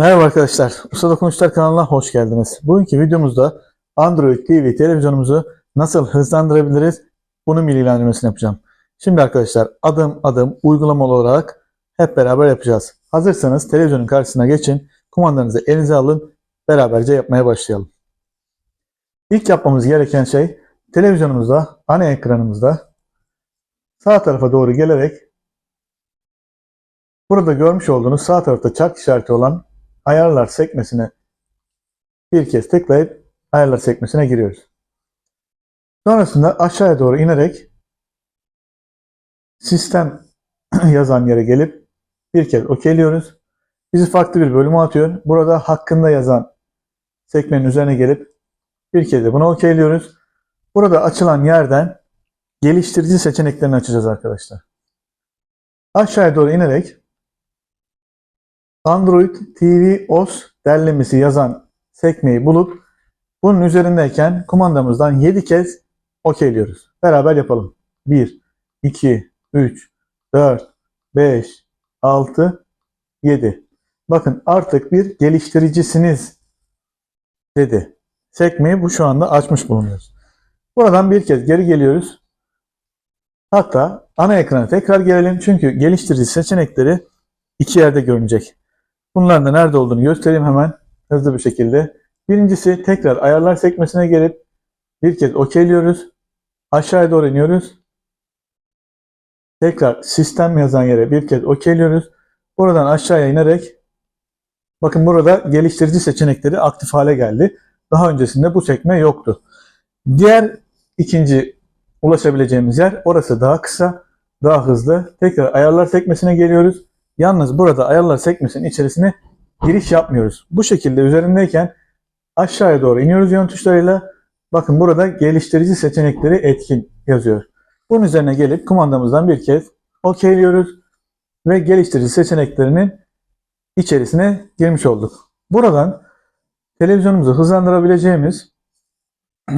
Merhaba arkadaşlar. Usta Dokunuşlar kanalına hoş geldiniz. Bugünkü videomuzda Android TV televizyonumuzu nasıl hızlandırabiliriz bunun bilgilendirmesini yapacağım. Şimdi arkadaşlar adım adım uygulamalı olarak hep beraber yapacağız. Hazırsanız televizyonun karşısına geçin, kumandanızı elinize alın, beraberce yapmaya başlayalım. İlk yapmamız gereken şey televizyonumuzda, ana ekranımızda sağ tarafa doğru gelerek burada görmüş olduğunuz sağ tarafta çark işareti olan ayarlar sekmesine bir kez tıklayıp ayarlar sekmesine giriyoruz. Sonrasında aşağıya doğru inerek sistem yazan yere gelip bir kez okeyliyoruz. Bizi farklı bir bölüme atıyor. Burada hakkında yazan sekmenin üzerine gelip bir kez de bunu okeyliyoruz. Burada açılan yerden geliştirici seçeneklerini açacağız arkadaşlar. Aşağıya doğru inerek Android TV OS derlemesi yazan sekmeyi bulup bunun üzerindeyken kumandamızdan 7 kez okeyliyoruz. Beraber yapalım. 1, 2, 3, 4, 5, 6, 7. Bakın artık bir geliştiricisiniz dedi. Sekmeyi bu şu anda açmış bulunuyoruz. Buradan bir kez geri geliyoruz. Hatta ana ekrana tekrar gelelim çünkü geliştirici seçenekleri iki yerde görünecek. Bunların da nerede olduğunu göstereyim hemen hızlı bir şekilde. Birincisi tekrar ayarlar sekmesine gelip bir kez okeyliyoruz. Aşağıya doğru iniyoruz. Tekrar sistem yazan yere bir kez okeyliyoruz. Buradan aşağıya inerek bakın burada geliştirici seçenekleri aktif hale geldi. Daha öncesinde bu sekme yoktu. Diğer ikinci ulaşabileceğimiz yer orası daha kısa, daha hızlı. Tekrar ayarlar sekmesine geliyoruz. Yalnız burada ayarlar sekmesinin içerisine giriş yapmıyoruz. Bu şekilde üzerindeyken aşağıya doğru iniyoruz yön tuşlarıyla. Bakın burada geliştirici seçenekleri etkin yazıyor. Bunun üzerine gelip kumandamızdan bir kez okeyliyoruz ve geliştirici seçeneklerinin içerisine girmiş olduk. Buradan televizyonumuzu hızlandırabileceğimiz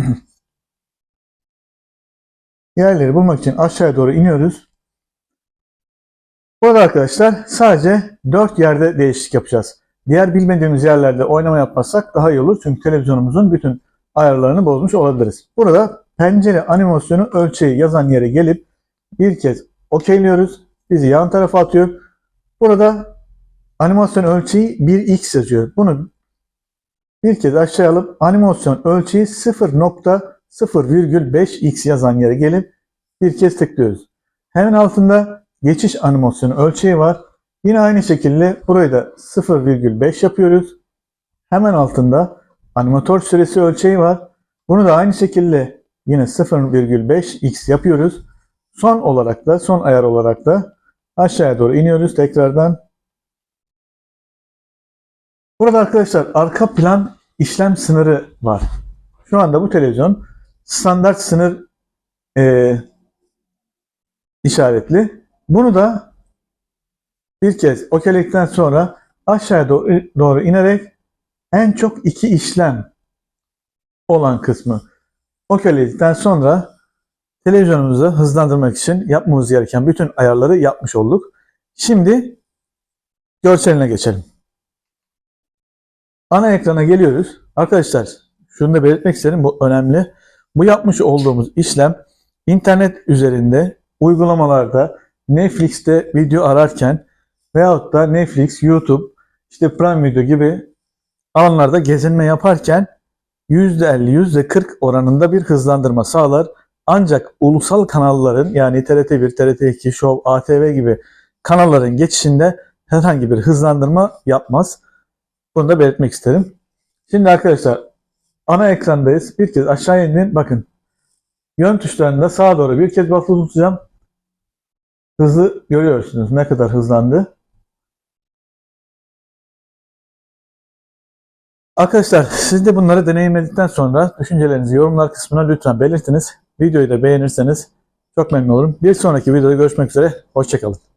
yerleri bulmak için aşağıya doğru iniyoruz. Burada arkadaşlar sadece 4 yerde değişiklik yapacağız. Diğer bilmediğimiz yerlerde oynama yapmazsak daha iyi olur. Çünkü televizyonumuzun bütün ayarlarını bozmuş olabiliriz. Burada pencere animasyonu ölçeği yazan yere gelip bir kez okeyliyoruz. Bizi yan tarafa atıyor. Burada animasyon ölçeği 1x yazıyor. Bunu bir kez aşağı alıp animasyon ölçeği 0.0,5x yazan yere gelip bir kez tıklıyoruz. Hemen altında geçiş animasyonu ölçeği var. Yine aynı şekilde burayı da 0,5 yapıyoruz. Hemen altında animatör süresi ölçeği var. Bunu da aynı şekilde yine 0,5x yapıyoruz. Son olarak da son ayar olarak da aşağıya doğru iniyoruz tekrardan. Burada arkadaşlar arka plan işlem sınırı var. Şu anda bu televizyon standart sınır e, işaretli. Bunu da bir kez okeyledikten sonra aşağıya doğru, doğru inerek en çok iki işlem olan kısmı okeyledikten sonra televizyonumuzu hızlandırmak için yapmamız gereken bütün ayarları yapmış olduk. Şimdi görseline geçelim. Ana ekrana geliyoruz. Arkadaşlar şunu da belirtmek isterim bu önemli. Bu yapmış olduğumuz işlem internet üzerinde uygulamalarda Netflix'te video ararken veyahut da Netflix, YouTube, işte Prime Video gibi alanlarda gezinme yaparken %50, %40 oranında bir hızlandırma sağlar. Ancak ulusal kanalların yani TRT1, TRT2, Show, ATV gibi kanalların geçişinde herhangi bir hızlandırma yapmaz. Bunu da belirtmek isterim. Şimdi arkadaşlar ana ekrandayız. Bir kez aşağı indim. Bakın yön tuşlarında sağa doğru bir kez basılı tutacağım. Hızı görüyorsunuz ne kadar hızlandı. Arkadaşlar siz de bunları deneyimledikten sonra düşüncelerinizi yorumlar kısmına lütfen belirtiniz. Videoyu da beğenirseniz çok memnun olurum. Bir sonraki videoda görüşmek üzere. Hoşçakalın.